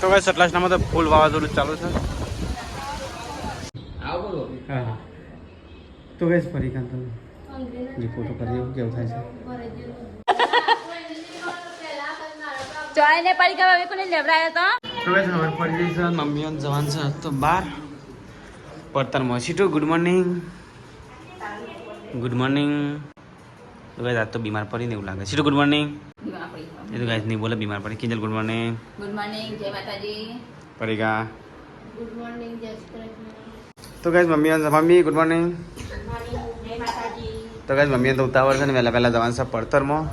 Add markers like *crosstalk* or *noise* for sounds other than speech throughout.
તો ભાઈ સટલાસનામાં તો ફૂલ વાવાઝોડું ચાલુ છે. હા હા. તો ગઈ ફરી કાં તમે જે ફોટો કરીએ કેવું થાય છે? ચોય ને પડી ગયા કોને લેવડાયો તો? તો ગઈ ખબર પડી ગઈ છે મમ્મી અને જવાન છે તો બાર. પરતર મોસીટો ગુડ મોર્નિંગ ગુડ મોર્નિંગ તો ગઈ આજ તો બીમાર પડીને એવું લાગે સીટો ગુડ મોર્નિંગ એ તો ગાઈસ નહીં બોલે બીમાર પડે. Kinjal good morning good morning જય માતાજી. પડીગા તો ગાઈસ મમ્મી અને મમ્મી ગુડ મોર્નિંગ તો ગાઈસ મમ્મી તો ઉતાવળ છે ને વહેલા પહેલા જવાનું છે પડતરમાં.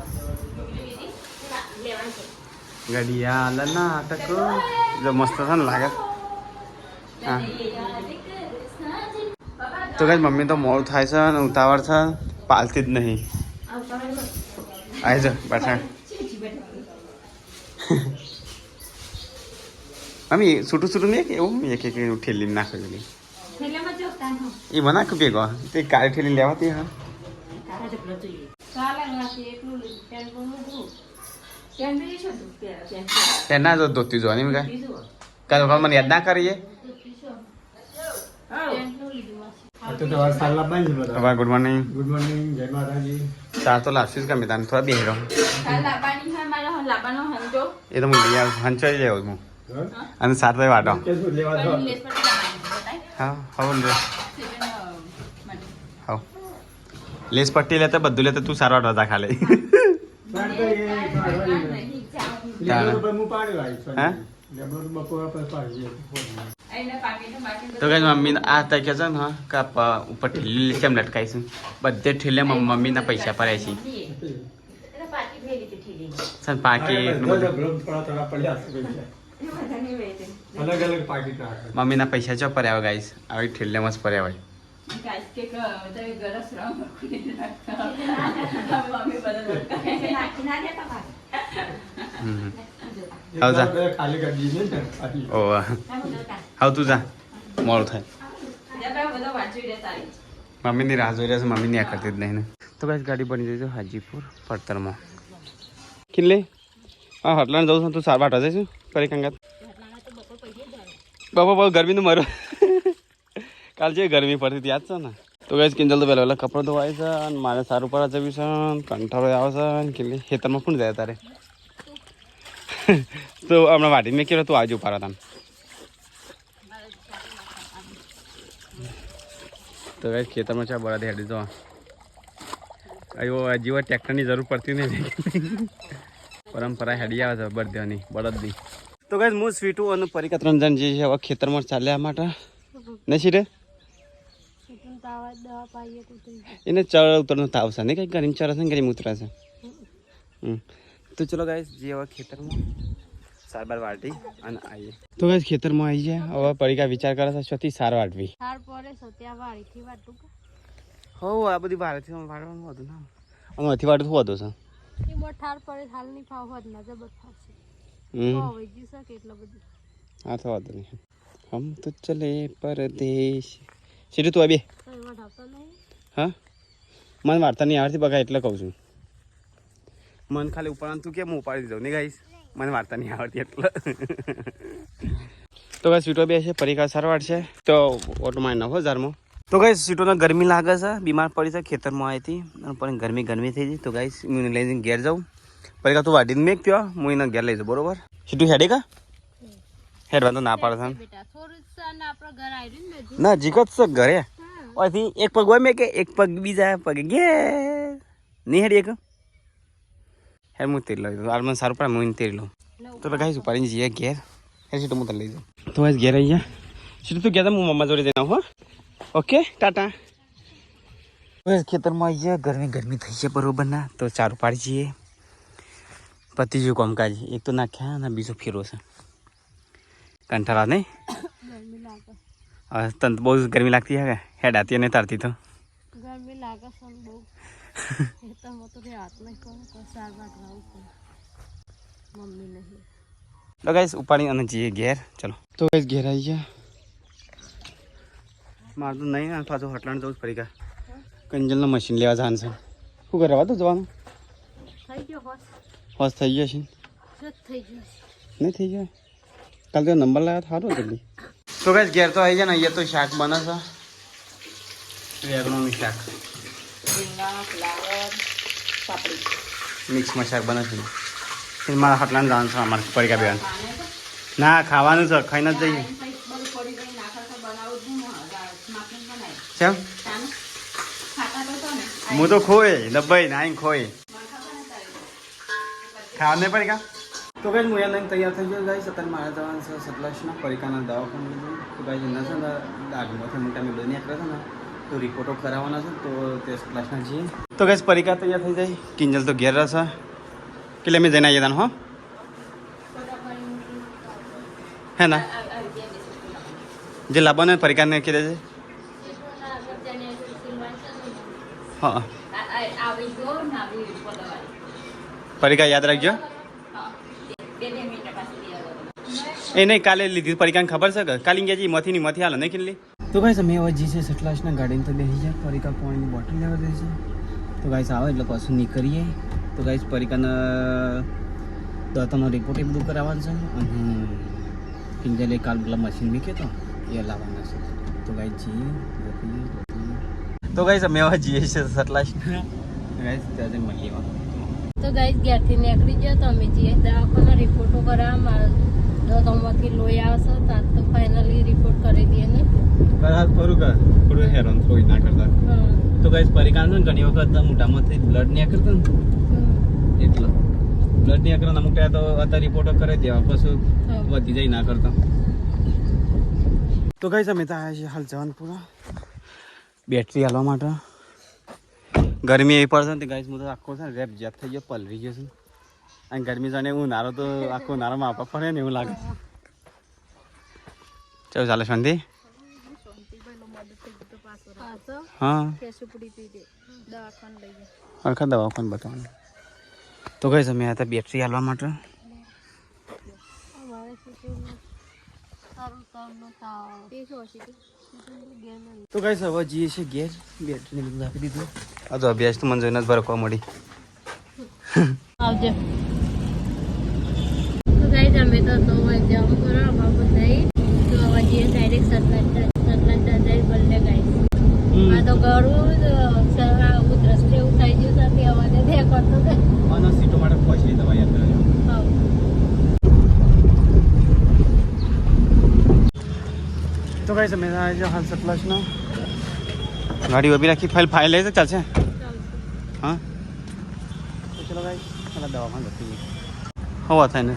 ઘડિયાળ નાટક. જો મસ્ત છે ને લાગે. હા. તો ગાઈસ મમ્મી તો મોડું થાય છે અને ઉતાવળ છે. પાલતી જ નહીં. આવી જાઓ પાછા મમ્મી છૂટું છૂટું નહીં એવું એક એક એવું ઠેલી નાખે પેલી એ મને નાખ ભેગો તે કાળી ઠેલી લેવાતી હા તેના ના જો ધોતી જો મેં કાંઈ કાંઈ મને યાદ ના કરીએ તો તમારે સાલા બાંધી બધા હવે ગુડ મોર્નિંગ ગુડ મોર્નિંગ જય માતાજી ચાર તો જ ગમે તાને થોડા બેહી રહો એ તો હું લઈ આવું હંચોઈ લેવું હું અને સાત વાગે વાટો હા હવે હા લેસ પટ્ટી લેતા બધું લેતા તું સારો રજા ખાલી હું તો કઈ મમ્મી આ તઈ કે છે ને હા કે પ- ઉપર ઠેલી કેમ લટકાઈશું. બધે ઠેલે મમ્મીના પૈસા પડ્યા છે. અલગ પાકીટ મમ્મીના પૈસા ચો પર્યા હોય ગાઈસ આવી ઠેલે મસ્ત પર્યા હોય. હમ. આવ જા. ખાલી કરી દીધી ને પાછી. ઓ હાવ તું જા. મોડું થાય. મમ્મીની રાહ જોઈ રહ્યા છે મમ્મીની આ કરતી જ નહીં ને. તો કઈ ગાડી બની જઈશું છે હાજીપુર પડતરમાં. કિલ્લે? હા હટલાને જઉં છું તું સાર બાટા જઈશું? કરી કંગાત. બાપા બહુ ગરમીનું મરો. કાલ જે ગરમી પડતી હતી યાદ છે ને? તો ગઈ કિંજલ તો પહેલાં પહેલાં કપડાં ધોવાય છે અને મારે સારું પર જવી છે કંઠાળો આવે છે કિલ્લે ખેતરમાં પણ જાય તારે. *laughs* તો હમણાં વાટી મેં કેવું તું આવજો પારા તમે તો કઈ ખેતરમાં ચા બળદ હેડી જો આવ્યો હજી ટ્રેક્ટરની જરૂર પડતી નહીં. પરંપરા હેડી આવે છે બળદેવાની બળદની. તો ગાય હું સ્વીટું અને પરિકા ત્રણ જણ જે છે હવે ખેતરમાં ચાલ્યા માટે. નહીં રે એને ચડ ઉતરનો તાવ છે. ને કંઈક ચડે છે ને ગરીમ ઉતરે છે. હમ. તો ચલો ગાઈસ જે હવે ખેતરમાં સારવાર વાટી અને આવીએ. તો ગાઈસ ખેતરમાં આવી જાય હવે પરીકા વિચાર કરે છે છથી સાર વાટવી સાર પડે છે ત્યાં વાળીથી વાટું હો આ બધી બહારથી વાળવાનું હતું ના અમે અથી વાટું શું હતું એ બહુ પડે હાલ નહીં ફાવ હોત ના જબર ફાવશે. હમ. હવે ગયું છે એટલો બધું? હા તો વાંધો નહીં. હમ તો ચલે પરદેશ. સીધું તું આ બે. તો એમાં ઢાપતો નહીં? હા? મને વાર્તા નહીં આવડતી બગા એટલે કહું છું. મને ખાલી ઉપાડવાનું તું કેમ ઉપાડી દીધો? નહીં ગાઈશ મને વાર્તા નહીં આવડતી એટલે. તો ગાઈ સીટો બે છે પરીકા સારવાર છે. તો ઓટોમાં નવ હજારમાં. તો ગાઈ સીટોને ગરમી લાગે છે બીમાર પડી છે ખેતરમાં આવી હતી પણ ગરમી ગરમી થઈ ગઈ તો ગાઈ હું લઈને ઘેર જાઉં. પરીકા તું વાટીને મેક ત્યો હું એને ઘેર લઈ જાઉં બરોબર? સીટું હેડે કા? હેડવા તો ના પાડે છે ને આપણો ઘર આવ્યું ને બધું. ના જીકો જ છે ઘરે. અહીંથી એક પગ હોય મેં કે એક પગ બીજા પગે ગે નહીં હેડી એક? હે હું તેલ લઈ દઉં મને સારું પડે હું તેલ લઉં તો લગાવીશું પાડીને જઈએ ઘેર હે સીટું હું તને લઈ જાઉં તો બસ ઘેર આવી સીટું તું ગયા હું મમ્મા જોડે જઈને આવું હો ઓકે ટાટા બસ ખેતરમાં આવી ગયા ગરમી ગરમી થઈ છે બરોબર ના તો ચારું પાડી જઈએ પતિ જેવું કામકાજ એક તો નાખ્યા અને બીજો ફેરો છે કંઠારા નહીં હવે તને તો બહુ ગરમી લાગતી હે હેડાતી અને તારતી તો ગરમી લાગે છે બહુ એ તો હું તો હાથ કહું તો સાર વાટવા ઉપર મમ્મી નહીં. તો ગાઈસ ઉપાડી અને જઈએ ઘેર. ચલો. તો ગાઈસ ઘેર આવી ગયા. મારે તો નહીં ને પાછું હટલાણ જવું ફરી પડી ગયા કંજલનું મશીન લેવા જવાનું છે. શું કરવા તો જવાનું? હોસ થઈ ગયો છે? જત થઈ ગયો છે. નહીં થઈ ગયો? કાલ તો નંબર લાવ્યા સારું જલ્દી તો કઈ ઘેર તો આવી જાય ને અહીંયા તો શાક બને છે. વેગણોનું શાક. રીંગણ ફ્લાવર પાપડી મિક્સમાં શાક બને છે. એ મારા હાટલાને જવાનું છે અમારે પરીકા બેન. ના ખાવાનું છે ખાઈને જ જઈએ. પડી કેમ? ચાનું ખાતા તો છો ને હું તો ખોય ડબ્બાઈ નાઈ ખોય ખાવાને પરીકા તો કઈ હું લઈને તૈયાર થઈ ગયો ગાઈસ અત્યારે મારે જવાનું છે સતલાસના પરીકાના દવાખાને લીધું તો ગાઈ એના છે ને દાગમાંથી મોટા મેં બની નીકળે છે ને. તો રિપોર્ટો કરાવવાના છે, તો ટેસ્ટ ક્લાસના જઈએ તો ગાઈસ પરીકા તૈયાર થઈ જાય. કિંજલ તો ઘેર રહેશે. કેટલે મેં જઈને આવીએ તાન, હા? હે ના? જે લાવવાનું પરીકાને કહી છે હા. આવી આવી પરીકા યાદ રાખજો. એ નહીં, કાલે લીધી પરીક્ષાને ખબર છે કે? કાલે ગયા છે મથી ની મથી હાલ, નહીં કેટલી તો ગાઈસ અમે હવે જઈએ છીએ સટલાસના ગાડીને તો બેસી જાય પરિકા પાણીની બોટલ લેવા દે છે. તો ગાઈસ આવે એટલે પાછું નીકળીએ. તો ગાઈસ પરિકાના દાંતનો રિપોર્ટ એ બધું કરાવવાનું છે. અને કિંજલે કાલ પેલા મશીન મૂકે તો, એ લાવવાના છે. તો ગાઈસ જઈએ. તો ગાઈસ અમે હવે જઈએ છીએ સટલાસના ગાઈસ ત્યાં મળીએ. તો ગાઈસ ઘેરથી નીકળી ગયો તો અમે જઈએ. દવાખાના રિપોર્ટો કરાવવા મારા દવાખાનામાંથી લોહી આવશે તાર તો ફાઇનલી રિપોર્ટ કરી દઈએ ને. કર હાથ ખરું કર થોડું હેરાન થોડી ના કરતા. તો ગાઈસ પરિકાન છે ને ઘણી વખત મોટામાંથી બ્લડ નહીં કરતા ને. એટલે. બ્લડ નહીં કરતા અમુક તો અત્યારે રિપોર્ટો કરે દેવા પછી વધી જાય ના કરતા. તો ગાઈસ અમે તો આવ્યા છીએ હાલ જવાનપુરા. બેટરી હાલવા માટે. ગરમી એવી પડશે ને ગાઈસ હું તો આખો છે ને રેપ જેપ થઈ ગયો પલરી ગયો છું. અને ગરમી જાણે ઉનાળો તો આખો ઉનાળામાં આપવા પડે ને એવું લાગે. ચાલો, ચાલે, શાંતિ. હા. દવાખાને બતાવવાનું. તો કઈ તમે હતા બેટરી હાલવા માટે? તો કઈ છીએ ઘેર? બેટરીને બધું આપી દીધું. આ અભ્યાસ તો મને જોઈને જ ભરકવા મળી. આવજો ગાઈસ અમે તો તો જામ કરો બાબત નહીં. તો હવે જે ડાયરેક્ટ સતલાજ સતલાજ દાદા બલ્લે ગાઈસ આ તો ઘરું આવું દ્રષ્ટિ એવું થઈ ગયું સાથે અવાજે તે કરતો કે અને સીટો માટે પહોંચી દવા યાત્રા તો કઈ તમે જો હાલ સતલાસનો ગાડી ઊભી રાખી ફાઇલ ફાઇલ લઈ તો ચાલશે? હા? તો ચલો ભાઈ દવાખાને જતી હવા થાય ને.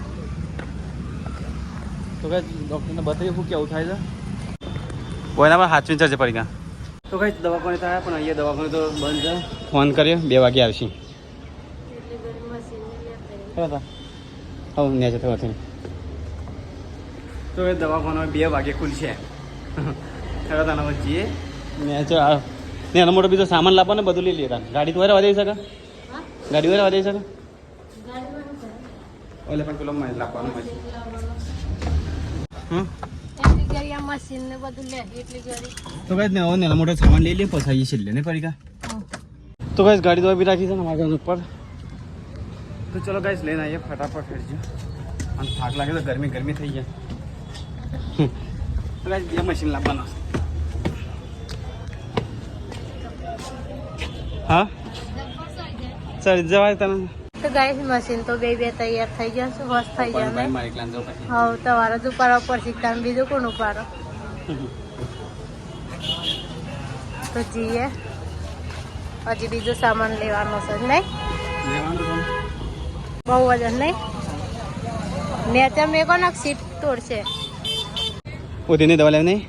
તો કઈ ડૉક્ટરને બતાવી શું કેવું થાય છે. કોઈના પર હાથવી ચર્ચે પડી ગયા તો કઈ દવાખાને તો આવ્યા પણ અહીંયા દવાખાને તો બંધ છે. ફોન કર્યો બે વાગે આવશે. હવે જતો હતી. તો એ દવાખાનો બે વાગે ખુલશે. ખરા તાના વચ્ચે ન્યા જો આ. ને એનો મોટો બીજો સામાન લાવવાનો ને બધું લઈ લેતા ગાડી તો વધે શકે ગાડી વધે વધે શકે ઓલે પણ પેલો માલ પછી હમ એટલી ઘડી આ મશીન ને બધું લે એટલી ઘડી તો કઈ ને ને મોટો સામાન લઈ લે પછી છેલ્લે ને પડી તો કઈ ગાડી તો બી રાખી છે ને મારા ઉપર. તો ચલો ગાઈસ લઈને આવીએ ફટાફટ હેડજો અને થાક લાગે તો ગરમી ગરમી થઈ જાય. તો ગાઈસ બે મશીન લાવવાના હા? સર જવાય તને? તો ગાઈસ મશીન તો બે બે તૈયાર થઈ જશે બસ થઈ જાય હવે તમારે જ ઉપાડવા પડશે તમે બીજું કોણ ઉપાડો? *laughs* તો જઈએ. હજી બીજો સામાન લેવાનો છે નહીં? લેવાનું બહુ વજન નહીં? ત્યાં મેં કોને સીટ તોડશે? ઉધીની દવા લેવી નહીં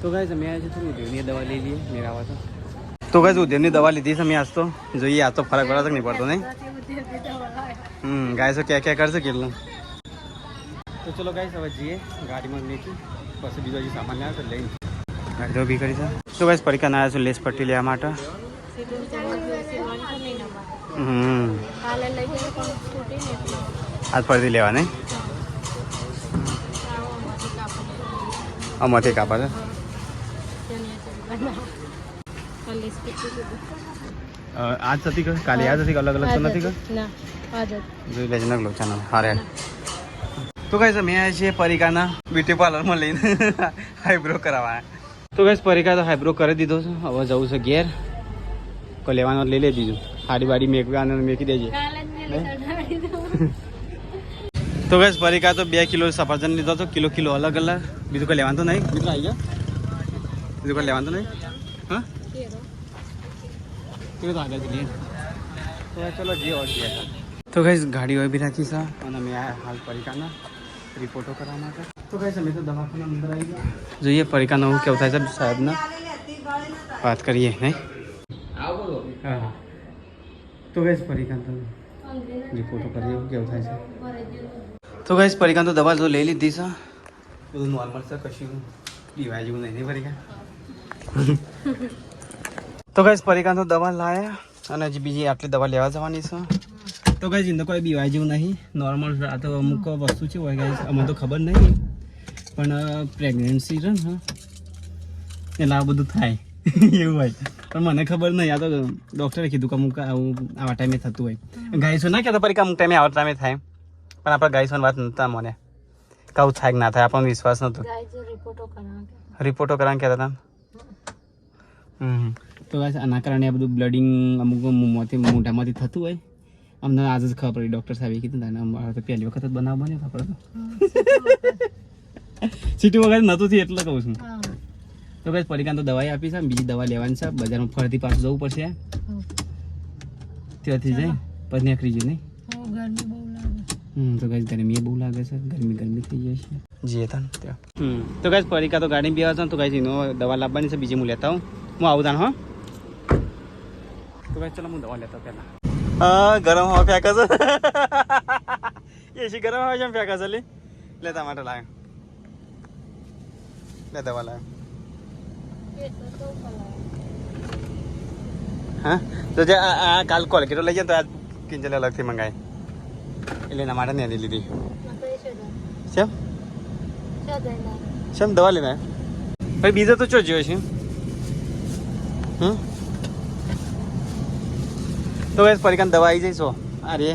તો ગાઈસ મેં આજે થોડું ઉધીની દવા લઈ લઈએ મેરા આવા તો. તો કઈ ઉદયની દવા લીધી છે મેં આજ તો. જોઈએ આ તો ફરક પડે તો નહીં પડતો, નહીં? હમ ગાય તો ક્યાં ક્યાં કરશે કેટલું? તો ચલો ગાઈસ, હવે જઈએ ગાડીમાં લેતી પછી બીજો હજી સામાન લાવ્યો તો લઈને. ગાડી તો બી કરી છે. તો ગાઈસ પરીક્ષા ના આવ્યા છું, લેસ પટ્ટી લેવા માટે. હમ. લઈ આજ ફરીથી લેવા નહીં આમાંથી કાપા છે. આજ હતી કે કાલે યાદ હતી કે અલગ અલગ તો નથી કે ના આજ જ જોઈ લેજે નગલો ચાલો હારે તો ગાઈસ છે મેં આવ્યા છીએ પરીકાના બ્યુટી પાર્લરમાં લઈને આઈબ્રો કરાવવા તો ગાઈસ પરિકા તો આઈબ્રો કરી દીધો છે હવે જવું છે ઘેર કોઈ લેવાનો લઈ લે દીધું હાડી બાડી મેકવાનો મેકી દેજે કાલે જ મેં ચડાવી દઉં તો કઈ પરિકા તો બે કિલો સફરજન લીધો તો કિલો કિલો અલગ અલગ બીજું કોઈ લેવાનું તો નહીં મિત્રો આવી ગયા બીજું કોઈ લેવાનું તો નહીં હા એ તો આગળ લઈએ તો ચલો જે ઓર જે તો કઈ ગાડી હોય બી રાખી છે અને મેં આ હાલ પરીકાના રિપોર્ટો કરવા માટે. તો કઈ અમે તો દવાખાના અંદર આવી ગયા. જોઈએ પરીકાનો હું કેવું થાય છે સાહેબના. વાત કરીએ નહીં? હા. તો કઈ પરીકા તમે રિપોર્ટો કરીએ એવું કેવું થાય છે? તો કઈ પરીકા તો દવા તો લઈ લીધી છે બધું નોર્મલ છે કશું પીવાય જેવું નહીં નહીં પરીકા? *laughs* તો કઈ પરીકા તો દવા લાયા અને હજી બીજી આટલી દવા લેવા જવાની છે. તો કઈ જીંદો કોઈ બીવાય જેવું નહીં. નોર્મલ આ તો અમુક વસ્તુ છે હોય કઈ અમને તો ખબર નહીં. પણ પ્રેગ્નન્સી છે ને એટલે આ બધું થાય. *laughs* એવું હોય. પણ મને ખબર નહીં. આ તો ડૉક્ટરે કીધું કે અમુક આવું આવા ટાઈમે થતું હોય. ગાઈસો ના કહેતા પરીકા અમુક ટાઈમે આવા ટાઈમે થાય. પણ આપણે ગાઈસોની વાત નતા મને. કહું થાય કે ના થાય આપણને વિશ્વાસ નહોતો. રિપોર્ટો કરાવ રિપોર્ટો કરાવવાનું કહેતા. હતા હમ. તો guys, આના કારણે આ બધું બ્લડિંગ અમુક મોંથી મોઢામાંથી થતું હોય. અમને આજે જ ખબર પડી ડૉક્ટર સાહેબે કીધું ને અમારે તો પહેલી વખત જ બનાવ બન્યો આપણે તો સીટી વગર નહોતું થયું એટલે કહું છું. તો કઈ પરીકાન તો દવાઈ આપી છે બીજી દવા લેવાની છે. બજારમાં ફરતી પાછું જવું પડશે. ત્યાંથી જાય પછી નીકળી જાય નહીં? બહુ લાગે. હમ તો કઈ ગરમી બહુ લાગે છે. ગરમી ગરમી થઈ જાય છે. જીએ તા ત્યાં. તો કઈ પરીકા તો ગાડી બેવા છે ને તો કઈ એનો દવા લાવવાની છે બીજી હું લેતા હું હું આવું તાણ હો. હા ગરમ હવા ફેંકે છે એસી ગરમ હવા જેમ ફેંકે છે લે લેતા માટે લાવ્યો લે દવા લાવ્યો પેટ તો બહુ ખરાબ. હા તો જે આ કાલ કાલ કોલગેટો લઈ જાય તો આ કિંજલ અલગથી મંગાય એટલે એના માટે નહીં લીધી. કેમ. શેમ દવા લેના ભાઈ બીજો તો ચો જોયો છે હમ તો ગેસ પરીકાન દવા આવી જઈશો. અરે.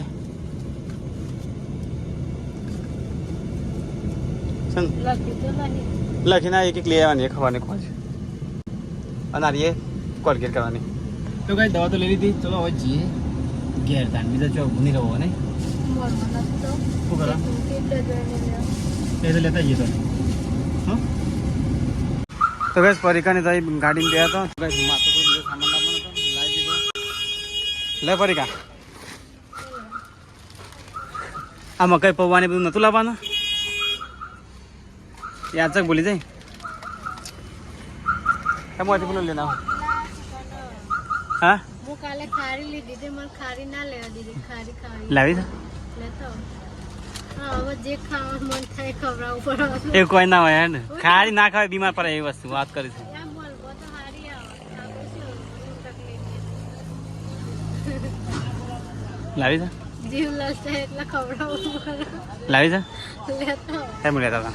લખીને એક એક લઈ આવવાની ખવાની ખોજ અને અરે કોલગેટ કરવાની. તો કઈ દવા તો લઈ લીધી. ચલો હવે જઈએ ઘેર તાણ. બીજા ચો ભૂની રહો ને. શું લેવું. એ તો લેતા જઈએ તો? તો બસ પરીકાને તો ગાડીમાં ગયા હતા તો બસ માથું કોઈ બીજો સામાન લાવવાનો હતો લાવી દીધો લે પરીકા આ મકાઈ પૌવાની બધું નતું લાવવાનું? યાદ ચક ભૂલી જાય? એમાંથી પેલું લેના હા. હું? કાલે ખારી લીધી હતી મને ખારી ના લેવા દીધી ખારી ખાવી લેતો એ કોઈ ના હોય ખારી ના ખાય બીમાર પડે એવી વસ્તુ વાત કરી છે એમ બોલવો તો હારી આવે આપણે શું એવું તકલીફ લાવી છે લાવી છે એમ લેતા હતા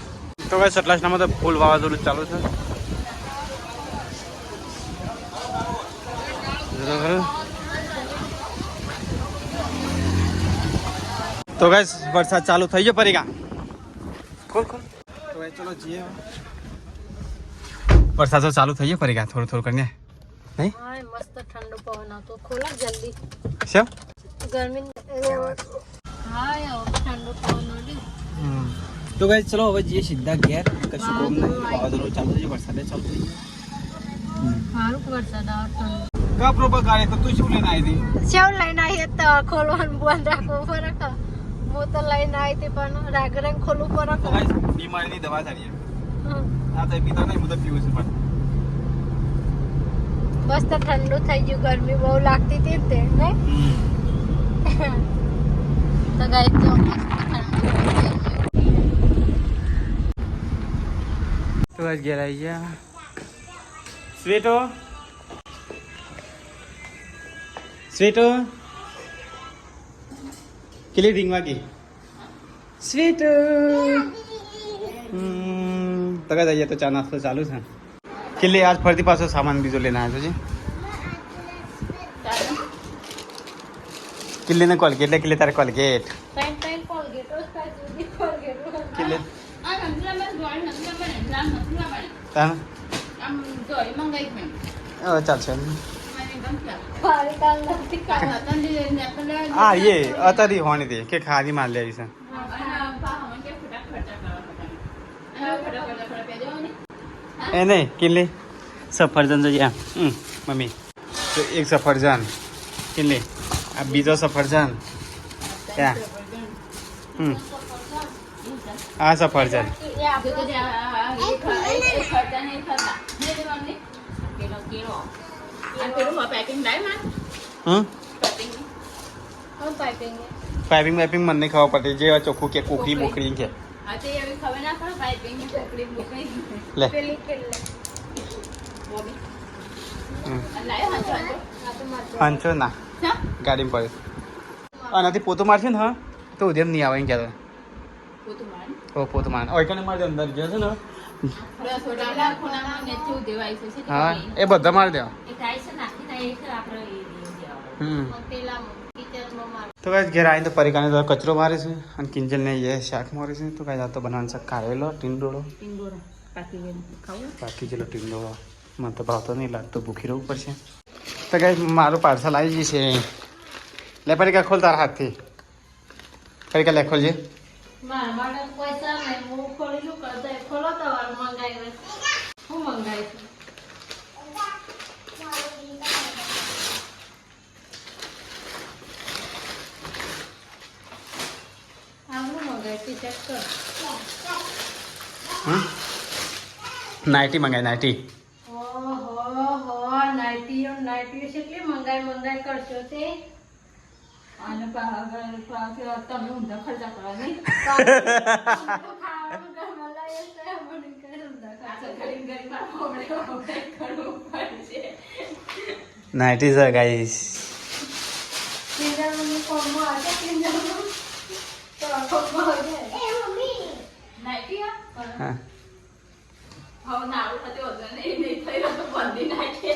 તો કઈ સટલાસનામાં તો ફૂલ વાવાઝોડું ચાલુ છે તો. ગાઈસ વરસાદ ચાલુ થઈ ગયો પરીગા ખોલ ખોલ તો ચલો જઈએ વરસાદ તો ચાલુ થઈ ગયો પરીગા થોડું થોડું કરીને નહીં મસ્ત ઠંડો પવન આવતો ખોલા જલ્દી શેમ ગરમી ઠંડો પવન તો ગાઈસ ચલો હવે જઈએ સીધા ઘેર. કશું કોમ નહીં. વાવાઝોડું ચાલુ છે વરસાદે ચાલુ થઈ સારું વરસાદ આવતો કા પ્રોપર ગાડી? તો તું શું લઈને આવી હતી? સેવ લઈને આવી તો ખોલવાનું બંધ રાખવું ફરક હું તો લઈને આવી હતી પણ રાગ ખોલવું ફરક તો ગાઈસ બીમારીની દવા હમ. આ તો પીતો નહીં હું તો પીવું છું પણ. મસ્ત ઠંડુ થઈ ગયું ગરમી બહુ લાગતી હતી ને તે નહીં? તો ગાઈ ગયું. તો ગાઈસ ઘેર આવી ગયા. સ્વીટો? સ્વીટો? કેટલી રિંગ વાગી? સ્વીટો. હમ, તો ગાઈસ અહીંયા તો ચા નાસ્તો ચાલુ છે. કેટલી આજ ફરતી પાછો સામાન બીજો લઈને આવ્યો છે. કિલ્લીને કોલગેટ લે કિલ્લી તારે કોલગેટ ચાલશે હા એ અતારી હોણી તે કે ખારી માલ લેવી છે એ નહીં કિલ્લી સફરજન જોઈએ હમ, મમ્મી તો એક સફરજન કિલ્લી આ બીજો સફરજન ત્યાં હમ આ સફરજન એ આપણે તો જ્યાં એક એક એક ખર્ચા નહીં થતા ને તે મને પેલો કેળો આ પેલું પેકિંગ લાય માં હમ પેકિંગ હું પાઇપિંગ પાઇપિંગ વાઇપિંગ મને નહીં ખબર પડતી જે ચોખ્ખું કે કોકરી બોકરી કે આ તે એવી ખબર ના પડે પાઇપિંગ ની ટોકરી મૂકઈ લે પેલી કેટલે મોબી હમ. લાય હાચો હાચો આ તો મારે પાંચસો ના ચા ગાડીમાં પડે આનાથી પોતું મારશે ને હા? તો ઉધેમ નહીં આવે માન ઓ પોતું માર. ઓય કને મારજો? અંદર જશે ને. હા એ બધા મારી મારે. તો કાંઈ ઘેર આવીને તો પરિકાને તો કચરો મારે છે અને કિંજલને એ શાક મારે છે. તો કાંઈ આ તો બનાવવાનું શાક કારેલો ટીંડોળો. બાકી જેલો ટીંડોળો. મને તો ભાવતો નહીં લાગતો ભૂખી રહેવું પડશે. તો કઈ મારું પાર્સલ આવી જશે લે પરીકા ખોલ તારા હાથથી. પરીકા લે ખોલજે. નાઇટી મંગાવી નાઇટી. નાઇટીઓ નાઇટીઓ કેટલી મંગાઈ મંગાઈ કરશો તે? અને તમે ઊંધા ખર્ચા કરવા નહીં નાઇટી છે ગાઈસ આ? હા. તો ગઈ નાખે.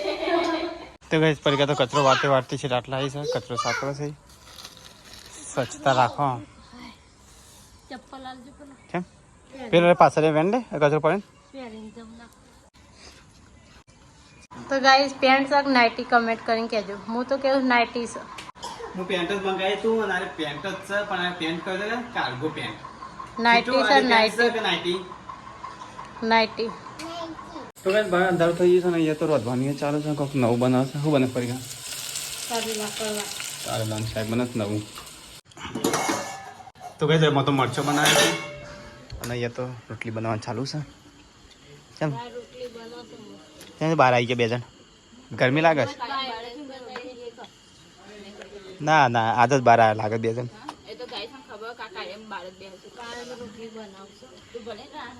તો ગાઈસ પરિકા તો કચરો વાળતે વાળતી છે આટલા આવી છે કચરો સાફ છે. સ્વચ્છતા રાખો. કેમ? પેલો પાછળ વેન કચરો પડે તો guys pant shirt nighty comment કરીને કહેજો. હું તો કેવું નાઇટી છે. હું પેન્ટ જ મંગાવી તું અને આને પેન્ટ જ છે પણ આ પેન્ટ કહે છે cargo pant nighty sir nighty nighty nighty તો કઈ ભાઈ અંધારું થઈ ગયું છે ને અહીંયા તો રોધવાની ચાલુ છે કોઈક નવું બનાવશે શું બને ફરી તારે લંચ શાક બને નવું. તો કઈ એમાં તો મરચો બનાવે છે. અને અહીંયા તો રોટલી બનાવવાનું ચાલુ છે. કેમ? ત્યાં બહાર આવી ગયા બે જણ. ગરમી લાગે છે? ના ના આદત જ બહાર લાગે બે જણ. એ તો ગાય ખબર કાકા એમ બાળ જ બેસે. રોટલી બનાવશો?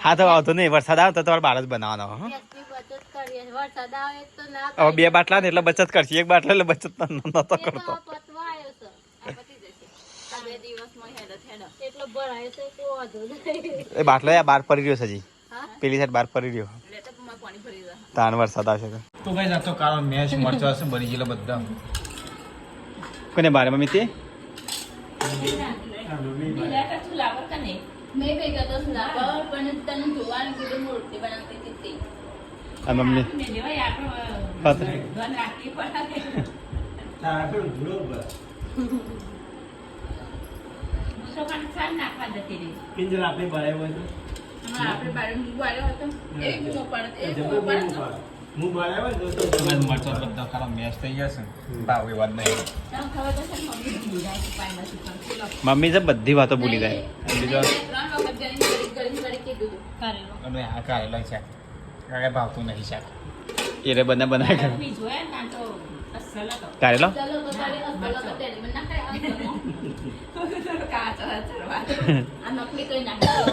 હા તો આવતો નહીં વરસાદ આવે તો તમારે બહાર જ બનાવવાનો હો ગેસની બચત કરીએ વરસાદ આવે તો ના હવે બે બાટલા ને એટલે બચત કરશે એક બાટલા એટલે બચત નતો કરતો આ પતવા આવ્યો છે આ પતી જશે આ બે દિવસમાં હેડો હેડો એટલો ભરાયો છે કોઈ વાંધો નહીં એ બાટલો બાર પડી રહ્યો છે હજી પેલી સાઈડ બાર પડી રહ્યો એટલે તો મેં પાણી ભરી દઉં તાણ વરસાદ આવશે તો તો કઈ જાતો કાળો મેચ મરચો હશે બની ગયેલો બધા કોને બારે મમ્મી તે મેં કઈ કહેતો લાવર પણ તને જોવાનું કીધું મૂર્તિ બનાવતી હતી તે. આ મમ્મી ને લેવાય આપણો પાત્ર. ધન પડે તારા નાખવા જતી રહી કિંજલ આપણે બનાવ્યો હતો. આપણે મૂકવા હતો એ પાડે પાડે. હું બનાવ્યો ને તો મરચો બધા કાળો મેચ થઈ જશે ભાવ એ વાત નહીં. મમ્મી તો બધી વાતો ભૂલી જાય. બીજો. કરેલો. અને આ કાઢેલો છે કાંઈ ભાવતું નહીં શાક. એ રે બને બનાવી કરે. *laughs* *laughs* આ નકલી કઈ નાખી.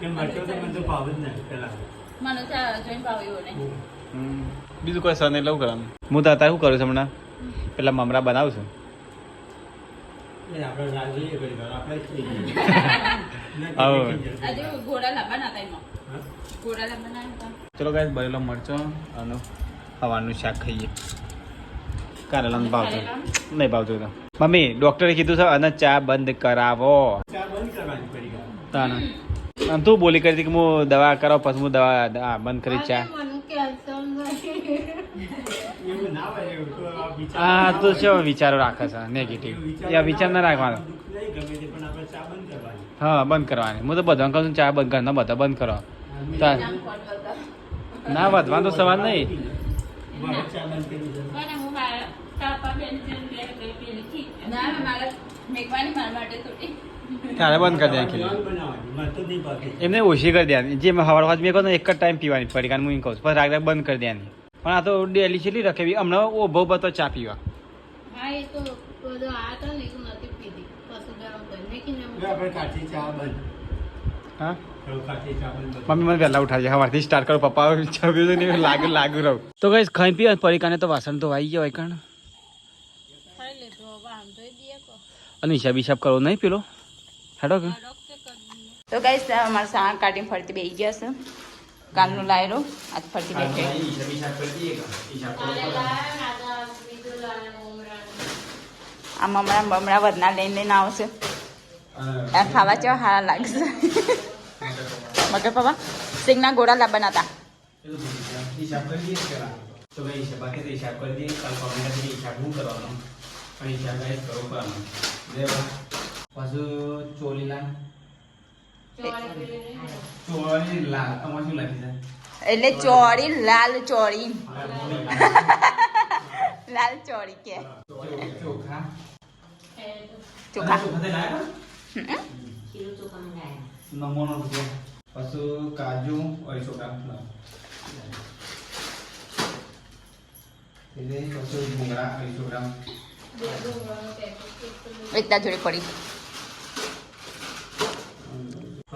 કે મરચો તો મને તો ભાવ જ નહીં પેલા. મને જોઈને. બીજું કોઈ સર નહીં લઉં કરવાનું? હું તો અત્યારે શું કરું છું હમણાં? પેલા મમરા બનાવું છું. *laughs* ચલો ગાય બરેલો મરચો અને હવાનું શાક ખાઈએ. કારેલાનું ભાવતું નહીં ભાવતું તો. મમ્મી ડોક્ટરે કીધું છે અને ચા બંધ કરાવો. ચા બંધ કરવાની તાના. આમ તું બોલી કરી હતી કે હું દવા કરાવ પછી હું દવા બંધ કરી ચા. મને કેલ્શિયમ નહીં એવું ના હોય એવું તો આ વિચાર હા તું. શું વિચારો રાખે છે? નેગેટિવ એ વિચાર ના રાખવાનો. દુઃખ નહીં ગમે તે પણ આપણે ચા બંધ કરવાની. હા બંધ કરવાની. હું તો બધા કહું છું ચા બંધ ઘરના બધા બંધ કરો. ના વધવાનો તો સવાલ નહીં. ના મારા માટે થોડી. ત્યારે બંધ કરી દે. એમને ઓછી કરી દેવાની. જે મેં હવાર વાત મેં કહું એક જ ટાઈમ પીવાની પડી કારણ હું કહું છું. પછી રાગ રાગ બંધ કરી દેવાની. પણ આ તો ડેલી છેલ્લી રખેવી. હમણાં ઓ બહુ બધો ચા પીવા. હા એ તો બધો આ તો નથી પીધી. મમ્મી મને વહેલા ઉઠાડજે સવારથી સ્ટાર્ટ કરો પપ્પા છવ્યું ને લાગુ લાગુ રહું. તો કઈ ખાઈ પીવા પડીકાને તો વાસણ તો વાઈ ગયો હોય કારણ. અને હિસાબ હિસાબ કરવો નહીં પેલો? હેડો તો ગાઈસ અમારા શાક કાઢીને ફરતી બેસી ગયા છે. કાલનું લાયરો આજ ફરતી બેઠે. આ મમરા બમરા વધના લઈને લઈને આવશે. આ ખાવા ચેવા સારા લાગશે. મગર પપ્પા સિંગના ગોળા લાવવાના હતા હિસાબ કરી દઈએ પાછું ચોલીલા ચોળી લાલ શું લાગી છે? એટલે ચોળી લાલ ચોળી લાલ ચોળી કે. ચોખા. ચોખા. નમોનો પછી કાજુ અઢીસો ગ્રામ એટલે પછી ભૂંગળા અઢીસો ગ્રામ એકતા જોડે પડી.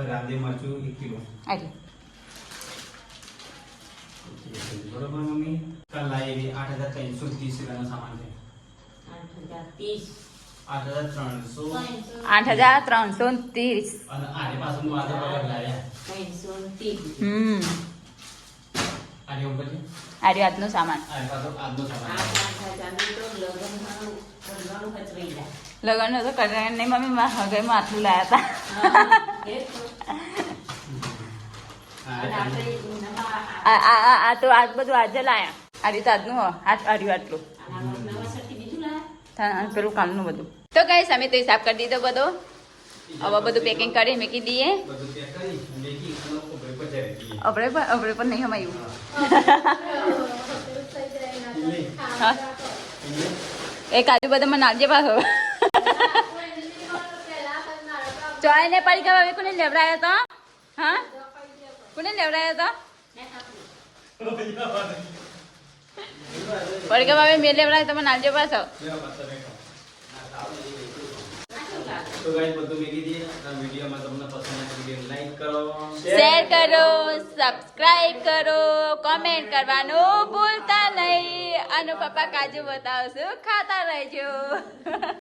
પછી મરચું એક કિલો. બરોબર મમ્મી? કાલ લાવી આઠ હજાર ત્રણસો ત્રીસ રૂપિયાનો સામાન છે. આઠ હજાર ત્રણસો. ત્રીસ. હમ. આર્યો આજનો સામાન. લગ્ન તો કરે નહીં મમ્મી મારા આટલું લાયા હતા આ તો આજ બધું આજે લાયા. આ રીતે આજનું આજ આર્યું આટલું. પેલું કામનું બધું. તો કઈ અમે તો હિસાબ કરી દીધો બધો. હવે બધું પેકિંગ કરી મૂકી દઈએ પણ આપણે પણ નહીં હમાયું. એ કાજુ બધા મને નાખજે પાછો ચોય ને પડી ગયા કોને લેવડાયો તો? હા? કોને લેવડાયો તો? પડકા ભાભી મેં લેવડાયો તમે નાલજો પાછો. તો ગાઈસ બધું મેકી દઈએ. આ વિડીયોમાં તમને પસંદ આવે વીડિયો લાઈક કરો. શેર કરો સબસ્ક્રાઇબ કરો કોમેન્ટ કરવાનું ભૂલતા નહીં. અને પપ્પા કાજુ બતાવશું ખાતા રહેજો. *laughs*